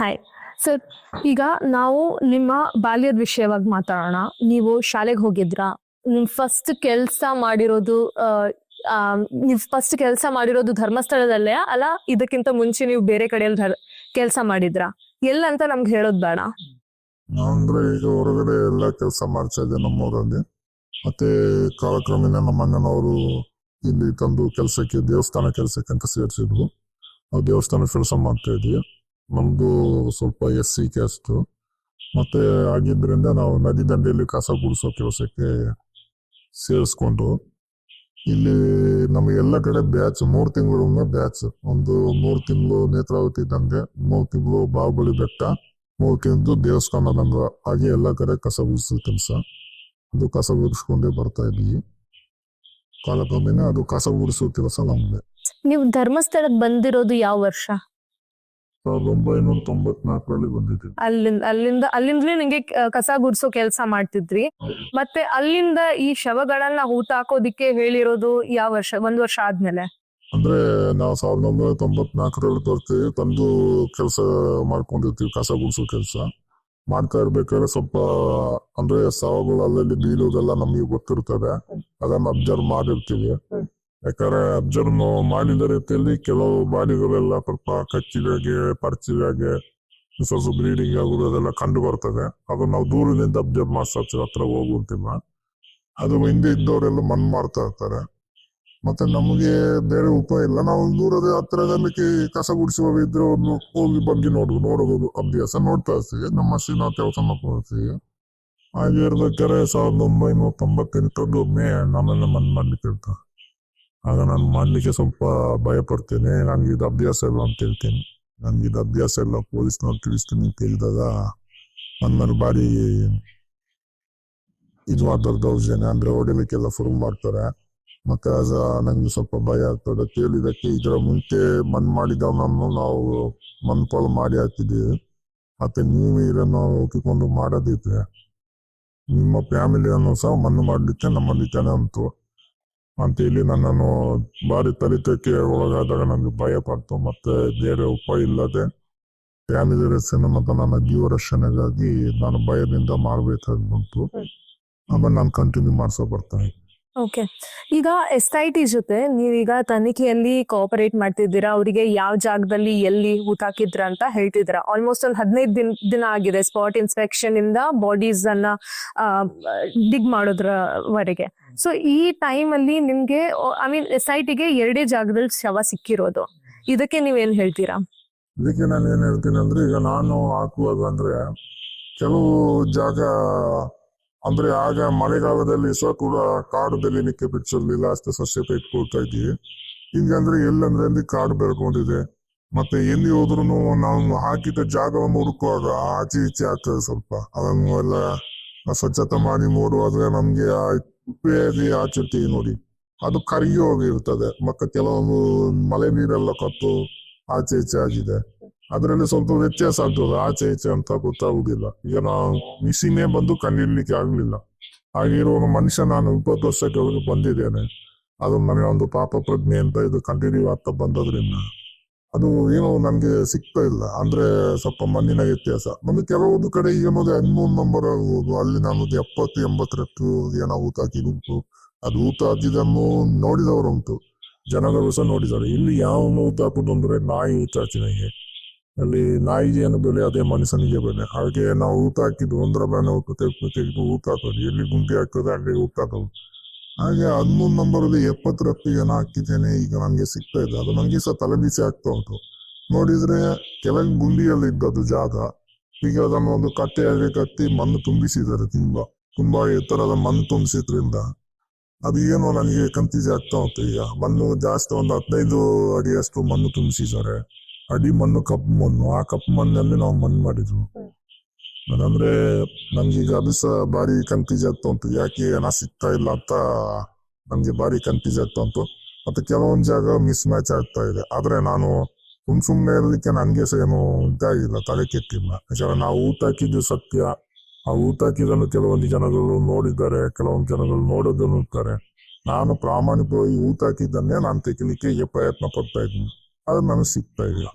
Hi sir ಈಗ ನಾವು ನಿಮ್ಮ ಬಾಲ್ಯದ ವಿಷಯವಾಗಿ ಮಾತಾಡೋಣ. ನೀವು ಶಾಲೆಗೆ ಹೋಗಿದ್ರಾ? ನಿಮ್ ಫಸ್ಟ್ ಕೆಲಸ ಮಾಡಿರೋದು ನೀವು ಆ, ಫಸ್ಟ್ ಕೆಲಸ ಮಾಡಿರೋದು ಧರ್ಮಸ್ಥಳದಲ್ಲೇ ಅಲ್ಲ ಇದಕ್ಕಿಂತ ಮುಂಚೆ ನೀವು ಬೇರೆ ಕಡೆಯಲ್ಲಿ ಕೆಲಸ ಮಾಡಿದ್ರಾ? ಎಲ್ಲಂತ ನಮ್ಗೆ ಹೇಳೋದ್ ಬೇಡ. ಅಂದ್ರೆ ಈಗ ಹೊರಗಡೆ ಎಲ್ಲ ಕೆಲಸ ಮಾಡ್ತಾ ಇದ್ದೆ ನಮ್ಮೂರಲ್ಲಿ. ಮತ್ತೆ ಕಾಲಕ್ರಮೇಣ ನಮ್ಮ ಅಣ್ಣನವರು ಇಲ್ಲಿ ತಂದು ಕೆಲಸಕ್ಕೆ ದೇವಸ್ಥಾನ ಕೆಲಸಕ್ಕೆ ಅಂತ ಸೇರಿಸಿದ್ರು. ನಾವು ದೇವಸ್ಥಾನ ಕೆಲಸ ಮಾಡ್ತಾ ಇದ್ವಿ. ನಮ್ದು ಸ್ವಲ್ಪ ಎಸ್ ಸಿ ಕ್ಯಾಸ್ಟು. ಮತ್ತೆ ಆಗಿದ್ರಿಂದ ನಾವು ನದಿ ದಂಡೆಯಲ್ಲಿ ಕಸ ಗುಡಿಸೋ ಕೆಲಸಕ್ಕೆ ಸೇರಿಸ್ಕೊಂಡು, ಇಲ್ಲಿ ನಮಗೆ ಎಲ್ಲ ಕಡೆ ಬ್ಯಾಚ್ ಮೂರು ತಿಂಗಳು ಬ್ಯಾಚ್. ಒಂದು ಮೂರು ತಿಂಗಳು ನೇತ್ರಾವತಿ ದಂಡೆ, ಮೂರು ತಿಂಗಳು ಬಾಹುಬಲಿ ಬೆಟ್ಟ, ಮೂರು ತಿಂಗಳು ದೇವಸ್ಥಾನ ದಂಡ. ಹಾಗೆ ಎಲ್ಲ ಕಡೆ ಕಸ ಗುಡಿಸೋ ಕೆಲಸ. ಅದು ಕಸ ಗುಡಿಸ್ಕೊಂಡೇ ಬರ್ತಾ ಇದ್ದೀವಿ ಕಾಲಕ್ರಮೇಣ ಅದು ಕಸ ಗುಡಿಸೋ ಕೆಲಸ ನಮ್ದೆ. ನೀವು ಧರ್ಮಸ್ಥಳಕ್ಕೆ ಬಂದಿರೋದು ಯಾವ ವರ್ಷ? ಸಾವಿರದ ಒಂಬೈನೂರ ತೊಂಬತ್ನಾಲ್ಕರಲ್ಲಿ ಬಂದಿದ್ದೀವಿ ಅಲ್ಲಿಂದ ಅಲ್ಲಿಂದ ಅಲ್ಲಿಂದಲೇ ನಂಗೆ ಕಸ ಗುಡ್ಸೋ ಕೆಲಸ ಮಾಡ್ತಿದ್ರಿ. ಮತ್ತೆ ಅಲ್ಲಿಂದ ಈ ಶವಗಳನ್ನ ಊಟ ಹಾಕೋದಿಕ್ಕೆ ಹೇಳಿರೋದು ಯಾವ ವರ್ಷ ಒಂದ್ ವರ್ಷ ಆದ್ಮೇಲೆ? ಅಂದ್ರೆ ನಾವು ಸಾವಿರದ ಒಂಬೈನೂರ ತೊಂಬತ್ನಾಲ್ಕರಲ್ಲಿ ಬರ್ತೀವಿ ತಂದು ಕೆಲಸ ಮಾಡ್ಕೊಂಡಿರ್ತೀವಿ ಕಸ ಗುಡಿಸೋ ಕೆಲಸ. ಮಾಡ್ತಾ ಇರ್ಬೇಕಾದ್ರೆ ಸ್ವಲ್ಪ ಅಂದ್ರೆ ಸಾವುಗಳು ಅಲ್ಲಲ್ಲಿ ಬೀಳೋದೆಲ್ಲ ನಮಗೆ ಗೊತ್ತಿರ್ತದೆ. ಅದನ್ನ ಅಬ್ಸರ್ವ್ ಮಾಡಿರ್ತೀವಿ. ಯಾಕಂದ್ರೆ ಅಬ್ಸರ್ವ್ ಮಾಡಿದ ರೀತಿಯಲ್ಲಿ ಕೆಲವು ಬಾಡಿಗಳೆಲ್ಲ ಸ್ವಲ್ಪ ಕಚ್ಚಿದಾಗೆ ಪರ್ಚಿದಾಗೆ ಸ್ವಲ್ಪ ಬ್ಲೀಡಿಂಗ್ ಆಗೋದು ಅದೆಲ್ಲ ಕಂಡು ಬರ್ತದೆ. ಅದು ನಾವು ದೂರದಿಂದ ಅಬ್ಸರ್ವ್ ಮಾಸ್ಟರ್ ಹತ್ರ ಹೋಗುವಂತಿಲ್ಲ ಅದು ಹಿಂದೆ ಇದ್ದವರೆಲ್ಲ ಮನ್ ಮಾಡ್ತಾ ಇರ್ತಾರೆ. ಮತ್ತೆ ನಮಗೆ ಬೇರೆ ಉಪಾಯ ಇಲ್ಲ. ನಾವು ದೂರದ ಹತ್ರದಲ್ಲಿ ಕಸ ಗುಡಿಸುವ ಇದ್ರೆ ಒಂದು ಹೋಗಿ ಬಗ್ಗೆ ನೋಡು ನೋಡೋದು ಅಭ್ಯಾಸ ನೋಡ್ತಾ ಇರ್ತೀವಿ. ನಮ್ಮ ನಾವು ಕೆಲಸ ಮಾಡ್ಕೊಳ್ತೀವಿ ಹಾಗೆ ಇರ್ಬೇಕಾದ್ರೆ ಸಾವಿರದ ಒಂಬೈನೂರ ತೊಂಬತ್ತೆಂಟು ಮೇ ನಮ್ಮನ್ನ ಮನ್ ಮಾಡ್ಲಿಕ್ಕೆ ಇರ್ತಾರೆ ಆಗ ನಾನು ಮಾಡ್ಲಿಕ್ಕೆ ಸ್ವಲ್ಪ ಭಯ ಪಡ್ತೇನೆ ನನ್ಗೆ ಇದು ಅಭ್ಯಾಸ ಇಲ್ಲ ಅಂತ ಹೇಳ್ತೇನೆ. ನಂಗೆ ಇದು ಅಭ್ಯಾಸ ಇಲ್ಲ. ಪೊಲೀಸ್ನವ್ರು ತಿಳಿಸ್ತೀನಿ ಅಂತ ಹೇಳಿದಾಗ ನನ್ನ ಬಾರಿ ಇದು ಮಾಡ್ತಾರೆ ದೌರ್ಜನ್ಯ ಅಂದ್ರೆ ಹೊಡಿಲಿಕ್ಕೆಲ್ಲ ಶುರು ಮಾಡ್ತಾರೆ. ಮತ್ತೆ ಅದ ನಂಗೆ ಸ್ವಲ್ಪ ಭಯ ಆಗ್ತದೆ. ಕೇಳಿದಕ್ಕೆ ಇದರ ಮುಂಚೆ ಮನ್ ಮಾಡಿದವನನ್ನು ನಾವು ಪಾಲ್ ಮಾಡಿ ಹಾಕಿದ್ದೀವಿ. ಮತ್ತೆ ನೀವು ಇದನ್ನು ಒಪ್ಪಿಕೊಂಡು ಮಾಡೋದಿದ್ರೆ ನಿಮ್ಮ ಫ್ಯಾಮಿಲಿಯನ್ನು ಸಹ ಮಣ್ಣು ಮಾಡಲಿಕ್ಕೆ ನಮ್ಮಲ್ಲಿ ಜನ ಉಂಟು. ಅಂತ ಹೇಳಿ ನನ್ನನ್ನು ಭಾರಿ ತಲಿತಕ್ಕೆ ಒಳಗಾದಾಗ ನನಗೆ ಭಯ ಪಡ್ತು, ಮತ್ತೆ ಬೇರೆ ಉಪಾಯ ಇಲ್ಲದೆ ಫ್ಯಾಮಿಲಿ ರಕ್ಷಣೆ ಮತ್ತು ನನ್ನ ಜೀವ ರಕ್ಷಣೆಗಾಗಿ ನಾನು ಭಯದಿಂದ ಮಾಡಬೇಕಾಗಿ ಬಂತು ಆಮೇಲೆ ನಾನು ಕಂಟಿನ್ಯೂ ಮಾಡ್ಸೋ ಬರ್ತಾನೆ ಓಕೆ ಈಗ ಎಸ್ ಐ ಟಿ ಜೊತೆ ನೀವೀಗ ತನಿಖೆಯಲ್ಲಿ ಕೋಆಪರೇಟ್ ಮಾಡ್ತಿದ್ದೀರಾ? ಅವರಿಗೆ ಯಾವ ಜಾಗದಲ್ಲಿ ಎಲ್ಲಿ ಊಟ ಹಾಕಿದ್ರ ಅಂತ ಹೇಳ್ತಿದ್ದೀರಾ? ಆಲ್ಮೋಸ್ಟ್ ಒಂದು ಹದಿನೈದು ದಿನ ದಿನ ಆಗಿದೆ ಸ್ಪಾಟ್ ಇನ್ಸ್ಪೆಕ್ಷನ್ ಇಂದ ಬಾಡೀಸ್ ಅನ್ನ ಡಿಗ್ ಮಾಡೋದ್ರವರೆಗೆ. ಸೊ ಈ ಟೈಮ್ ಅಲ್ಲಿ ನಿಮ್ಗೆ ಐ ಮೀನ್ ಎಸ್ ಐ ಟಿಗೆ ಎರಡೇ ಜಾಗದಲ್ಲಿ ಶವ ಸಿಕ್ಕಿರೋದು. ಇದಕ್ಕೆ ನೀವೇನ್ ಹೇಳ್ತೀರಾ? ಇದಕ್ಕೆ ನಾನು ಏನ್ ಹೇಳ್ತೀನಿ ಅಂದ್ರೆ, ಈಗ ನಾನು ಹಾಕುವಾಗ ಅಂದ್ರೆ, ಕೆಲವು ಜಾಗ, ಅಂದ್ರೆ ಆಗ ಮಳೆಗಾಲದಲ್ಲಿ ಸಹ ಕೂಡ ಕಾಡು ನಿಕ್ಕೆ ಬಿಡಿಸಿರ್ಲಿಲ್ಲ ಅಷ್ಟು ಸಸ್ಯ ಇಟ್ಕೊಳ್ತಾ ಇದ್ವಿ. ಈಗ ಅಂದ್ರೆ ಎಲ್ಲಂದ್ರೆ ಅಲ್ಲಿ ಕಾಡು ಬೆಳ್ಕೊಂಡಿದೆ. ಮತ್ತೆ ಎಲ್ಲಿ ಹೋದ್ರು ನಾವು ಹಾಕಿದ ಜಾಗವನ್ನು ಹುಡುಕುವಾಗ ಆಚೆ ಈಚೆ ಆಗ್ತದೆ ಸ್ವಲ್ಪ. ಅದನ್ನು ಎಲ್ಲ ಸ್ವಚ್ಛತೆ ಮಾಡಿ ನೋಡುವಾಗ ನಮ್ಗೆ ಆ ಕುಪ್ಪೆಯಲ್ಲಿ ನೋಡಿ. ಅದು ಕರಗಿ ಹೋಗಿರ್ತದೆ. ಮತ್ತೆ ಕೆಲವೊಂದು ಮಳೆ ನೀರೆಲ್ಲ ಕತ್ತು ಆಚೆ ಈಚೆ ಆಗಿದೆ. ಅದರಲ್ಲಿ ಸ್ವಲ್ಪ ವ್ಯತ್ಯಾಸ ಆಗ್ತದೆ. ಆಚೆ ಈಚೆ ಅಂತ ಗೊತ್ತಾಗುದಿಲ್ಲ. ಈಗ ನಾವು ಮಿಷಿನೇ ಬಂದು ಕಂಡಿಡ್ಲಿಕ್ಕೆ ಆಗ್ಲಿಲ್ಲ. ಹಾಗಿರುವಾಗ ಮನುಷ್ಯ ನಾನು ಇಪ್ಪತ್ತು ವರ್ಷಕ್ಕೆ ಬಂದಿದ್ದೇನೆ. ಅದು ನನಗೆ ಒಂದು ಪಾಪ ಪ್ರಜ್ಞೆ ಅಂತ ಇದು ಕಂಟಿನ್ಯೂ ಆಗ್ತಾ ಬಂದದ್ರಿಂದ. ಅದು ಏನೋ ನನಗೆ ಸಿಗ್ತಾ ಇಲ್ಲ. ಅಂದ್ರೆ ಸ್ವಲ್ಪ ಮಣ್ಣಿನ ವ್ಯತ್ಯಾಸ. ನಮ್ಗೆ ಕೆಲವೊಂದು ಕಡೆ ನೋಡಿ ಹದಿಮೂರು ನಂಬರ್ ಆಗ್ಬೋದು. ಅಲ್ಲಿ ನಾನು ಎಪ್ಪತ್ತು ಎಂಬತ್ತರಷ್ಟು ಏನೋ ಊತ ಹಾಕಿದುಂಟು ಅದು ಊತ ಹಾಕಿದನ್ನು ನೋಡಿದವರುಂಟು. ಜನಗಳು ಸಹ ನೋಡಿದ್ದಾರೆ. ಇಲ್ಲಿ ಯಾವ ಊತ ಹಾಕುದು ಅಂದ್ರೆ ನಾಯಿ ಊತ ಹಾಕಿದಂಗೆ ಅಲ್ಲಿ ನಾಯಿಗೆ ಏನು ಬೆಲೆ ಅದೇ ಮನುಷ್ಯನಿಗೆ ಬೆಲೆ. ಹಾಗೆ ನಾವು ಊತ ಹಾಕಿದ್ದು ಒಂದರ ಬೆಲೆ ಊತ ತೆಗೆದು ತೆಗೆದು ಊತ ಹಾಕೋದು. ಎಲ್ಲಿ ಗುಂಡಿ ಹಾಕೋದು ಅಲ್ಲಿ ಊತ ಹಾಕೋದು. ಹಾಗೆ ಹದಿಮೂರು ನಂಬರಲ್ಲಿ ಎಪ್ಪತ್ತರಷ್ಟು ಜನ ಹಾಕಿದ್ದೇನೆ. ಈಗ ನನಗೆ ಸಿಗ್ತಾ ಇದೆ. ಅದು ನನಗೆ ಸಹ ತಲೆಬಿಸಿ ಆಗ್ತಾ ಉಂಟು. ನೋಡಿದ್ರೆ ಕೆಲವು ಗುಂಡಿಯಲ್ಲಿ ಇದ್ದದ್ದು ಜಾಗ. ಈಗ ಅದನ್ನು ಒಂದು ಕಟ್ಟೆಯಾಗಿ ಕಟ್ಟಿ ಮಣ್ಣು ತುಂಬಿಸಿದ್ದಾರೆ ತುಂಬಾ. ತುಂಬಾ ಎತ್ತರದ ಮಣ್ಣು ತುಂಬಿಸಿದ್ರಿಂದ. ಅದು ಏನೋ ನನಗೆ ಕನ್ಫ್ಯೂಸ್ ಆಗ್ತಾ ಉಂಟು ಈಗ. ಮಣ್ಣು ಜಾಸ್ತಿ ಒಂದು ಹದಿನೈದು ಅಡಿಯಷ್ಟು ಮಣ್ಣು ತುಂಬಿಸಿದ್ದಾರೆ. ಅಡಿ ಮಣ್ಣು ಕಪ್ಪು ಮಣ್ಣು. ಆ ಕಪ್ಪು ಮಣ್ಣಲ್ಲಿ ನಾವು ಮಣ್ಣು ಮಾಡಿದ್ವು. ಅದಂದ್ರೆ ನನ್ಗೀಗ ಅದು ಸಹ ಭಾರಿ ಕನ್ಫ್ಯೂಸ್ ಆಗ್ತಾ ಉಂಟು. ಯಾಕೆ ಹಣ ಸಿಗ್ತಾ ಇಲ್ಲ ಅಂತ ನಮ್ಗೆ ಭಾರಿ ಕನ್ಫ್ಯೂಸ್ ಆಗ್ತಾ ಉಂಟು. ಮತ್ತೆ ಕೆಲವೊಂದು ಜಾಗ ಮಿಸ್ ಮ್ಯಾಚ್ ಆಗ್ತಾ ಇದೆ. ಆದ್ರೆ ನಾನು ಸುಮ್ ಸುಮ್ನೆ ಇರ್ಲಿಕ್ಕೆ ನನಗೆ ಸಹ ಏನು ಇದಾಗಿಲ್ಲ ತಲೆ ಕೆಟ್ಟಿಲ್ಲ. ಯಾಕಂದ್ರೆ ನಾವು ಊಟ ಹಾಕಿದ್ದು ಸತ್ಯ. ಆ ಊಟ ಹಾಕಿದ್ದನ್ನು ಕೆಲವೊಂದು ಜನಗಳು ನೋಡಿದ್ದಾರೆ, ಕೆಲವೊಂದು ಜನಗಳು ನೋಡೋದನ್ನು ಇರ್ತಾರೆ ನಾನು ಪ್ರಾಮಾಣಿಕವಾಗಿ ಊಟ ಹಾಕಿದ್ದನ್ನೇ ನಾನು ತೆಗಿಲಿಕ್ಕೆ ಪ್ರಯತ್ನ ಪಡ್ತಾ ಇದ್ದೀನಿ. ಅದು ನನಗೆ ಸಿಗ್ತಾ ಇಲ್ಲ.